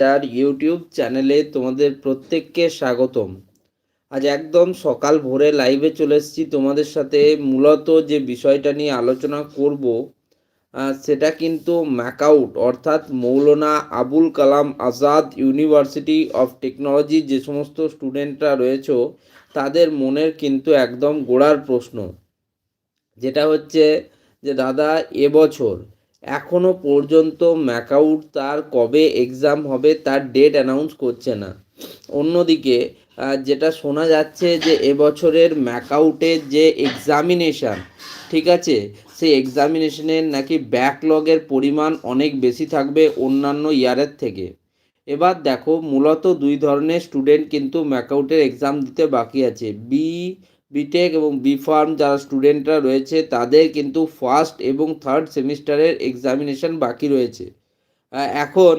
তার ইউটিউব চ্যানেলে তোমাদের প্রত্যেককে স্বাগতম। আজ একদম সকাল ভোরে লাইভে চলে এসেছি তোমাদের সাথে। মূলত যে বিষয়টা নিয়ে আলোচনা করব সেটা কিন্তু ম্যাকআউট অর্থাৎ Maulana Abul Kalam Azad university of technology যে সমস্ত স্টুডেন্টরা রয়েছে, তাদের মনের কিন্তু একদম গোড়ার প্রশ্ন। যেটা হচ্ছে যে, দাদা এবছর এখনও পর্যন্ত ম্যাকআউট তার কবে এক্সাম হবে তার ডেট অ্যানাউন্স করছে না। অন্যদিকে যেটা শোনা যাচ্ছে যে এবছরের ম্যাকআউটের যে এক্সামিনেশান ঠিক আছে? সেই এক্সামিনেশনের নাকি ব্যাকলগের পরিমাণ অনেক বেশি থাকবে অন্যান্য ইয়ারের থেকে। এবার দেখো, মূলত দুই ধরনের স্টুডেন্ট কিন্তু ম্যাকআউটের এক্সাম দিতে বাকি আছে। বি বিটেক এবং বি ফার্ম যারা স্টুডেন্টরা রয়েছে, তাদের কিন্তু ফার্স্ট এবং থার্ড সেমিস্টারের এক্সামিনেশন বাকি রয়েছে। এখন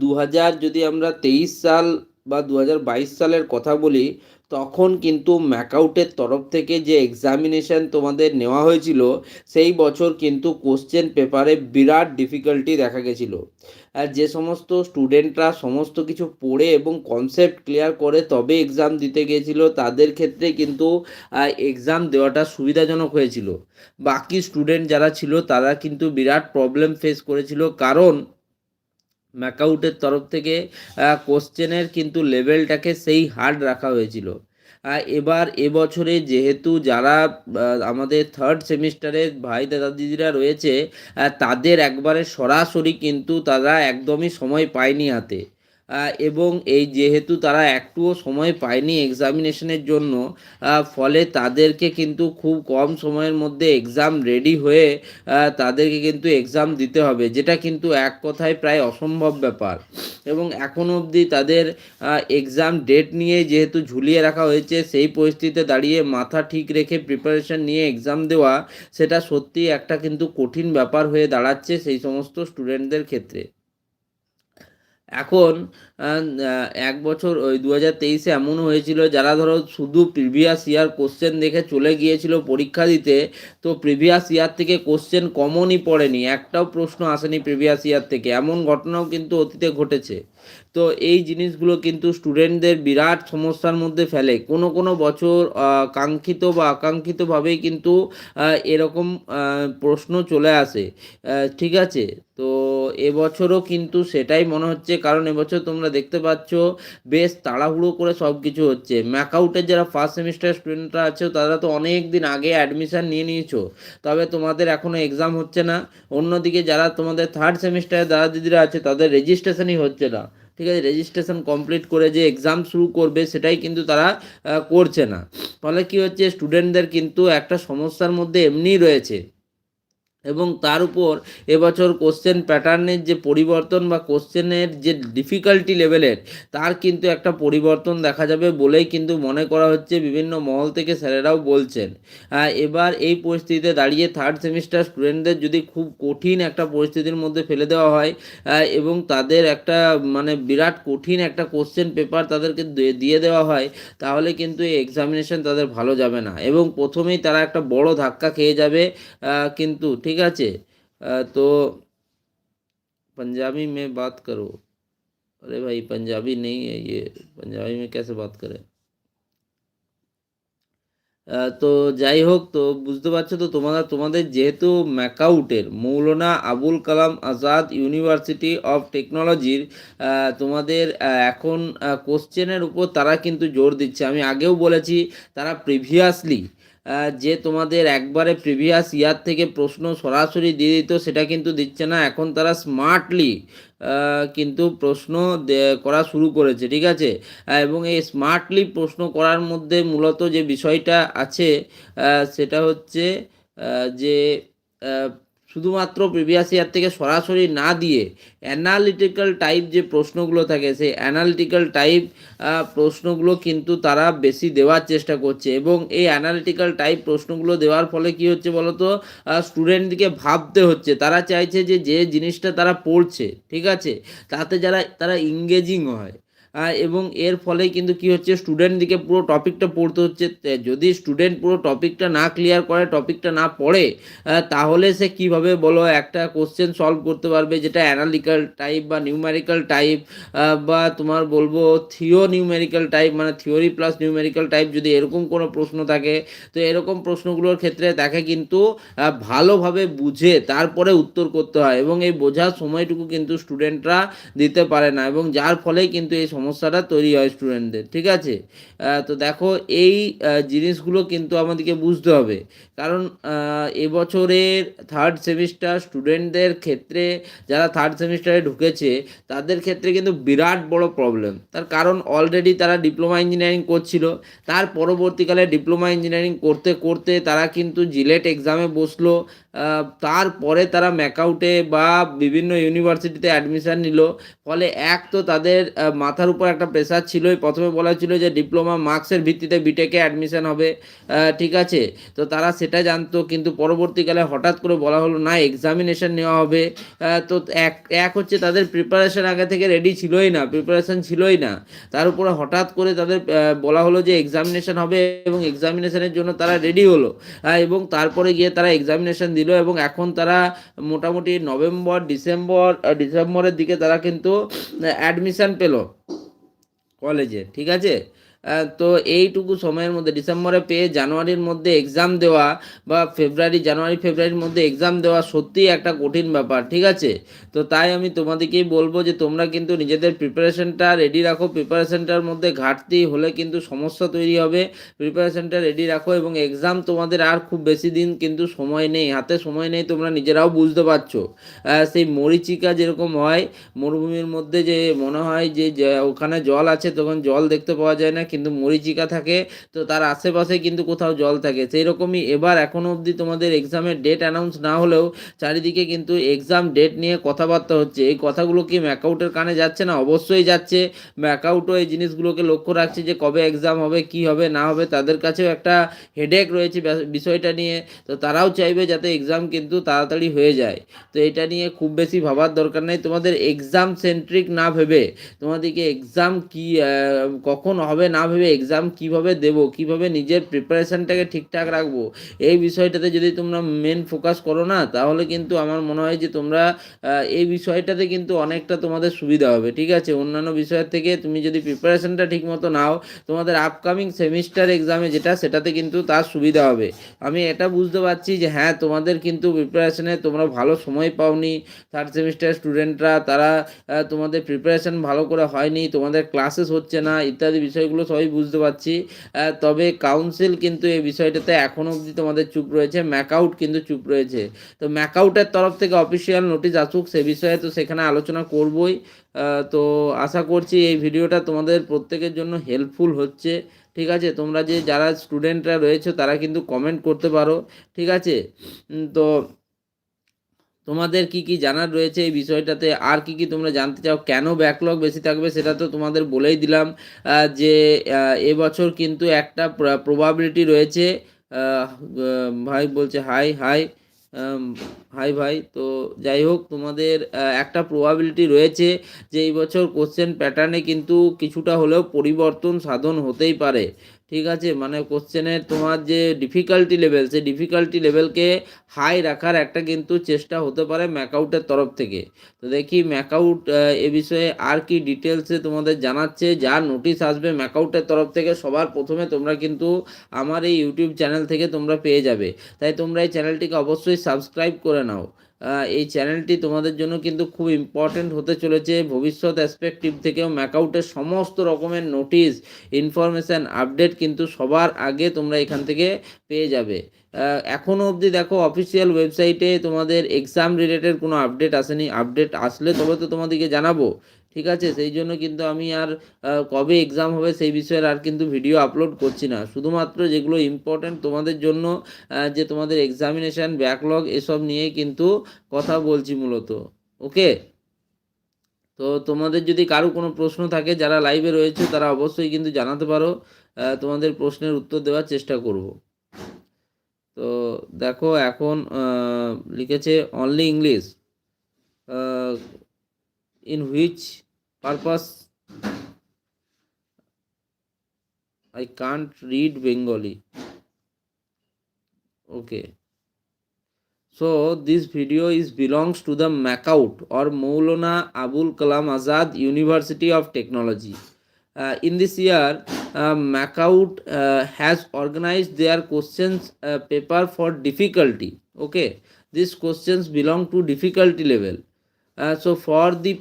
দু হাজার যদি আমরা তেইশ সাল বা দু হাজার বাইশ সালের কথা বলি, তখন কিন্তু ম্যাকআউটের তরফ থেকে যে এক্সামিনেশন তোমাদের নেওয়া হয়েছিল, সেই বছর কিন্তু কোশ্চেন পেপারে বিরাট ডিফিকাল্টি দেখা গেছিল। আর যে সমস্ত স্টুডেন্টরা সমস্ত কিছু পড়ে এবং কনসেপ্ট ক্লিয়ার করে তবে এক্সাম দিতে গিয়েছিল, তাদের ক্ষেত্রে কিন্তু এক্সাম দেওয়াটা সুবিধাজনক হয়েছিল। বাকি স্টুডেন্ট যারা ছিল, তারা কিন্তু বিরাট প্রবলেম ফেস করেছিল। কারণ ম্যাকআউটের তরফ থেকে কোশ্চেনের কিন্তু লেভেলটাকে সেই হার্ড রাখা হয়েছিল। এবার এবছরে যেহেতু যারা আমাদের থার্ড সেমিস্টারের ভাই দাদা দিদিরা রয়েছে তাদের একবারে সরাসরি কিন্তু তারা একদমই সময় পায়নি হাতে। এবং এই যেহেতু তারা একটুও সময় পায়নি এক্সামিনেশনের জন্য ফলে তাদেরকে কিন্তু খুব কম সময়ের মধ্যে এক্সাম রেডি হয়ে তাদেরকে কিন্তু এক্সাম দিতে হবে, যেটা কিন্তু এক কথায় প্রায় অসম্ভব ব্যাপার। এবং এখনও অবধি তাদের এক্সাম ডেট নিয়ে যেহেতু ঝুলিয়ে রাখা হয়েছে, সেই পরিস্থিতিতে দাঁড়িয়ে মাথা ঠিক রেখে প্রিপারেশন নিয়ে এক্সাম দেওয়া, সেটা সত্যি একটা কিন্তু কঠিন ব্যাপার হয়ে দাঁড়াচ্ছে সেই সমস্ত স্টুডেন্টদের ক্ষেত্রে। এখন এক বছর, ওই দু হাজার তেইশে এমন হয়েছিল, যারা ধরো শুধু প্রিভিয়াস ইয়ার কোশ্চেন দেখে চলে গিয়েছিল পরীক্ষা দিতে, তো প্রিভিয়াস ইয়ার থেকে কোশ্চেন কমনই পড়েনি, একটাও প্রশ্ন আসেনি প্রিভিয়াস ইয়ার থেকে। এমন ঘটনাও কিন্তু অতীতে ঘটেছে। তো এই জিনিসগুলো কিন্তু স্টুডেন্টদের বিরাট সমস্যার মধ্যে ফেলে। কোনো কোনো বছর কাঙ্ক্ষিত বা আকাঙ্ক্ষিতভাবেই কিন্তু এরকম প্রশ্ন চলে আসে। ঠিক আছে? তো এবছরও কিন্তু সেটাই মনে হচ্ছে, কারণ এবছর তোমরা দেখতে পাচ্ছ, বেশ তাড়াহুড়ো করে সব কিছু হচ্ছে। ম্যাকআউটের যারা ফার্স্ট সেমিস্টার স্টুডেন্টরা আছে, তারা তো অনেক দিন আগে অ্যাডমিশান নিয়ে নিয়েছো, তবে তোমাদের এখনও এক্সাম হচ্ছে না। অন্যদিকে যারা তোমাদের থার্ড সেমিস্টারে দাদা দিদিরা আছে, তাদের রেজিস্ট্রেশনই হচ্ছে না। ঠিক আছে রেজিস্ট্রেশন কমপ্লিট করে যে এক্সাম শুরু করবে সেটাই কিন্তু তারা করছে না। ফলে কি হচ্ছে স্টুডেন্টদের কিন্তু একটা সমস্যার মধ্যে এমনিই রয়েছে। এবং তার উপর এবছর কোশ্চেন প্যাটার্নের যে পরিবর্তন বা কোশ্চেনের যে ডিফিকাল্টি লেভেলের তার কিন্তু একটা পরিবর্তন দেখা যাবে বলেই কিন্তু মনে করা হচ্ছে বিভিন্ন মহল থেকে স্যারেরাও বলছেন। এবার এই পরিস্থিতিতে দাঁড়িয়ে থার্ড সেমিস্টার স্টুডেন্টদের যদি খুব কঠিন একটা পরিস্থিতির মধ্যে ফেলে দেওয়া হয় এবং তাদের একটা মানে বিরাট কঠিন একটা কোশ্চেন পেপার তাদেরকে দিয়ে দেওয়া হয়, তাহলে কিন্তু এই এক্সামিনেশন তাদের ভালো যাবে না। এবং প্রথমেই তারা একটা বড় ধাক্কা খেয়ে যাবে কিন্তু ঠিক আছে আহ, তো पंजाबी में बात करो अरे भाई पंजाबी नहीं है ये पंजाबी में कैसे बात करें আহ, তো যাই হোক তো বুঝতে পারছো তো তোমরা তোমাদের যেহেতু ম্যাকাউটের মৌলানা আবুল কালাম আজাদ ইউনিভার্সিটি অফ টেকনোলজির তোমাদের আহ, এখন কোশ্চেনের উপর তারা কিন্তু জোর দিচ্ছে আমি আগেও বলেছি তারা প্রিভিয়াসলি যে তোমাদের একবারে প্রিভিয়াস ইয়ার থেকে প্রশ্ন সরাসরি দিয়ে দিত, সেটা কিন্তু দিচ্ছে না। এখন তারা স্মার্টলি কিন্তু প্রশ্ন করা শুরু করেছে, ঠিক আছে? এবং এই স্মার্টলি প্রশ্ন করার মধ্যে মূলত যে বিষয়টা আছে সেটা হচ্ছে যে শুধুমাত্র প্রিভিয়াস ইয়ার থেকে সরাসরি না দিয়ে অ্যানালিটিক্যাল টাইপ যে প্রশ্নগুলো থাকে, সেই অ্যানালিটিক্যাল টাইপ প্রশ্নগুলো কিন্তু তারা বেশি দেওয়ার চেষ্টা করছে এবং এই অ্যানালিটিক্যাল টাইপ প্রশ্নগুলো দেওয়ার ফলে কি হচ্ছে বলতো? স্টুডেন্টদিকে ভাবতে হচ্ছে। তারা চাইছে যে যে জিনিসটা তারা পড়ছে, ঠিক আছে? তাতে যারা, তারা ইংগেজিং হয়। এবং এর ফলে কিন্তু কি হচ্ছে স্টুডেন্ট দিকে পুরো টপিকটা পড়তে হচ্ছে। যদি স্টুডেন্ট পুরো টপিকটা না ক্লিয়ার করে টপিকটা না পড়ে তাহলে সে কীভাবে বলো, একটা কোশ্চেন সলভ করতে পারবে, যেটা অ্যানালিক্যাল টাইপ বা নিউমেরিক্যাল টাইপ বা তোমার বলব থিও নিউমেরিক্যাল টাইপ মানে থিওরি প্লাস নিউমেরিক্যাল টাইপ যদি এরকম কোনো প্রশ্ন থাকে, তো এরকম প্রশ্নগুলোর ক্ষেত্রে তাকে কিন্তু ভালোভাবে বুঝে তারপরে উত্তর করতে হয়। এবং এই বোঝার সময়টুকু কিন্তু স্টুডেন্টরা দিতে পারে না। এবং যার ফলেই কিন্তু এই সমস্যাটা তৈরি হয় স্টুডেন্টদের ঠিক আছে? তো দেখো এই জিনিসগুলো কিন্তু আমাদেরকে বুঝতে হবে। কারণ এবছরের থার্ড সেমিস্টার স্টুডেন্টদের ক্ষেত্রে, যারা থার্ড সেমিস্টারে ঢুকেছে, তাদের ক্ষেত্রে কিন্তু বিরাট বড় প্রবলেম তার কারণ অলরেডি তারা ডিপ্লোমা ইঞ্জিনিয়ারিং করছিল। তার পরবর্তীকালে ডিপ্লোমা ইঞ্জিনিয়ারিং করতে করতে তারা কিন্তু জিলেট এক্সামে বসল। তারপরে তারা ম্যাকআউটে বা বিভিন্ন ইউনিভার্সিটিতে অ্যাডমিশান নিল। ফলে এক তো তাদের মাথার উপর একটা প্রেশার ছিলই। প্রথমে বলা ছিল যে ডিপ্লোমা মার্কসের ভিত্তিতে বিটেকে অ্যাডমিশন হবে। ঠিক আছে? তো তারা সেটা জানতো, কিন্তু পরবর্তীকালে হঠাৎ করে বলা হলো, না এক্সামিনেশন নেওয়া হবে। তো এক এক হচ্ছে তাদের প্রিপারেশন আগে থেকে রেডি ছিলই না প্রিপারেশন ছিলই না। তার উপরে হঠাৎ করে তাদের বলা হলো যে এক্সামিনেশন হবে এবং এক্সামিনেশনের জন্য তারা রেডি হলো। এবং তারপরে গিয়ে তারা এক্সামিনেশন দিল এবং এখন তারা মোটামুটি নভেম্বর, ডিসেম্বর ডিসেম্বরের দিকে তারা কিন্তু অ্যাডমিশন পেল। কলেজে ঠিক আছে? তো এইটুকু সময়ের মধ্যে, ডিসেম্বরে পেয়ে জানুয়ারির মধ্যে এক্সাম দেওয়া বা ফেব্রুয়ারি, জানুয়ারি, ফেব্রুয়ারির মধ্যে এক্সাম দেওয়া সত্যিই একটা কঠিন ব্যাপার, ঠিক আছে? তো তাই আমি তোমাদেরকেই বলব যে তোমরা কিন্তু নিজেদের প্রিপারেশনটা রেডি রাখো প্রিপারেশনটার মধ্যে ঘাটতি হলে কিন্তু সমস্যা তৈরি হবে প্রিপারেশনটা রেডি রাখো এবং এক্সাম তোমাদের আর খুব বেশি দিন কিন্তু সময় নেই, হাতে সময় নেই তোমরা নিজেরাও বুঝতে পারছ। সেই মরিচিকা যেরকম হয়, মরুভূমির মধ্যে যে মনে হয় যে, যে- ওখানে জল আছে তখন জল দেখতে পাওয়া যায় না কিন্তু মরিচিকা থাকে, তো তার আশেপাশে কিন্তু কোথাও জল থাকে। সেই রকমই এবার এখনও অবধি তোমাদের এক্সামের ডেট অ্যানাউন্স না হলেও চারিদিকে কিন্তু এক্সাম ডেট নিয়ে কথাবার্তা হচ্ছে। এই কথাগুলো কি ম্যাকআউটের কানে যাচ্ছে না? অবশ্যই যাচ্ছে। ম্যাকআউটও এই জিনিসগুলোকে লক্ষ্য রাখছে যে কবে এক্সাম হবে, কি হবে, না হবে, তাদের কাছেও একটা হেডেক রয়েছে বিষয়টা নিয়ে। তো তারাও চাইবে যাতে এক্সাম কিন্তু তাড়াতাড়ি হয়ে যায়। তো এটা নিয়ে খুব বেশি ভাবার দরকার নেই। তোমাদের এক্সাম সেন্ট্রিক না ভেবে তোমাদেরকে এক্সাম কি কখন হবে না ভেবে এক্সাম কীভাবে দেব, কীভাবে নিজের প্রিপারেশনটাকে ঠিকঠাক রাখব, এই বিষয়টাতে যদি তোমরা মেন ফোকাস করো না, তাহলে কিন্তু আমার মনে হয় যে তোমরা এই বিষয়টাতে কিন্তু অনেকটা তোমাদের সুবিধা হবে, ঠিক আছে? অন্যান্য বিষয়ের থেকে তুমি যদি প্রিপারেশনটা ঠিক মতো নাও, তোমাদের আপকামিং সেমিস্টার এক্সামে যেটা, সেটাতে কিন্তু তার সুবিধা হবে। আমি এটা বুঝতে পারছি যে হ্যাঁ তোমাদের কিন্তু প্রিপারেশনে তোমরা ভালো সময় পাওনি থার্ড সেমিস্টার স্টুডেন্টরা তারা তোমাদের প্রিপারেশন ভালো করে হয়নি, তোমাদের ক্লাসেস হচ্ছে না, ইত্যাদি বিষয়গুলো সবই বুঝতে পারছি। তবে কাউন্সিল কিন্তু এই বিষয়টাতে এখনও অবধি তোমাদের চুপ রয়েছে। ম্যাকআউট কিন্তু চুপ রয়েছে। তো ম্যাকআউটের তরফ থেকে অফিসিয়াল নোটিশ আসুক, সে বিষয়ে তো সেখানে আলোচনা করবই। তো আশা করছি এই ভিডিওটা তোমাদের প্রত্যেকের জন্য হেল্পফুল হচ্ছে। ঠিক আছে? তোমরা যে যারা স্টুডেন্টরা রয়েছে, তারা কিন্তু কমেন্ট করতে পারো। ঠিক আছে? তো তোমাদের কি কি জানার রয়েছে এই বিষয়টাতে? আর কি কি তোমরা জানতে চাও? কেন ব্যাকলগ বেশি থাকবে? সেটা তো তোমাদের বলেই দিলাম যে এবছর কিন্তু একটা প্রবাবিলিটি রয়েছে। ভাই বলছে, হাই হাই। হাই ভাই, তো যাই হোক, তোমাদের একটা প্রবাবিলিটি রয়েছে যে এই বছর কোশ্চেন প্যাটার্নে কিন্তু কিছুটা হলেও পরিবর্তন সাধন হতেই পারে। ঠিক আছে? মানে কোশ্চেনের তোমার যে ডিফিকাল্টি লেভেল সেই ডিফিকাল্টি লেভেলকে হাই রাখার একটা কিন্তু চেষ্টা হতে পারে ম্যাকআউটের তরফ থেকে। তো দেখি ম্যাকআউট এ বিষয়ে আর কি ডিটেলসে তোমাদের জানাচ্ছে। যা নোটিশ আসবে ম্যাকআউটের তরফ থেকে সবার প্রথমে তোমরা কিন্তু আমার এই ইউটিউব চ্যানেল থেকে তোমরা পেয়ে যাবে। তাই তোমরা এই চ্যানেলটিকে অবশ্যই সাবস্ক্রাইব করে নাও। এই চ্যানেলটি তোমাদের জন্য কিন্তু খুব ইম্পর্ট্যান্ট হতে চলেছে। ভবিষ্যৎ অ্যাসপেক্টিভ থেকেও ম্যাকআউটের সমস্ত রকমের নোটিশ ইনফরমেশান আপডেট কিন্তু সবার আগে তোমরা এখান থেকে পেয়ে যাবে। এখনও অবধি দেখো অফিসিয়াল ওয়েবসাইটে তোমাদের এক্সাম রিলেটেড কোনো আপডেট আসেনি। আপডেট আসলে তবে তো তোমাদেরকে জানাব, ঠিক আছে? সেই জন্য কিন্তু আমি আর কবে এক্সাম হবে সেই বিষয়ের আর কিন্তু ভিডিও আপলোড করছি না। শুধুমাত্র যেগুলো ইম্পর্ট্যান্ট তোমাদের জন্য যে তোমাদের এক্সামিনেশান ব্যাকলগ এসব নিয়ে কিন্তু কথা বলছি মূলত, ওকে? তো তোমাদের যদি কারও কোনো প্রশ্ন থাকে, যারা লাইভে রয়েছে, তারা অবশ্যই কিন্তু জানাতে পারো। তোমাদের প্রশ্নের উত্তর দেওয়ার চেষ্টা করব। তো দেখো এখন লিখেছে only English in which purpose I can't read Bengali okay so this video is belongs to the MAKAUT or Maulana Abul Kalam Azad university of technology Uh, in this year, uh, uh, has organized their questions uh, paper for difficulty. Okay, these questions belong to difficulty level. Uh, so for the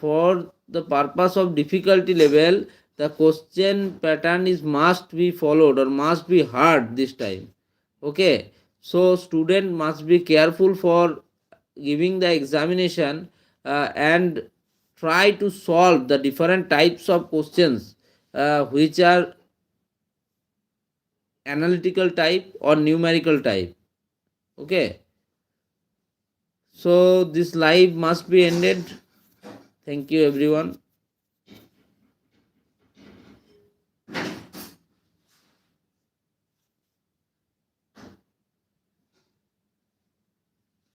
for the purpose of difficulty level, the question pattern is must be followed or must be hard this time. Okay, so student must be careful for giving the examination uh, and try to solve the different types of questions uh, which are analytical type or numerical type. Okay? So this live must be ended. Thank you everyone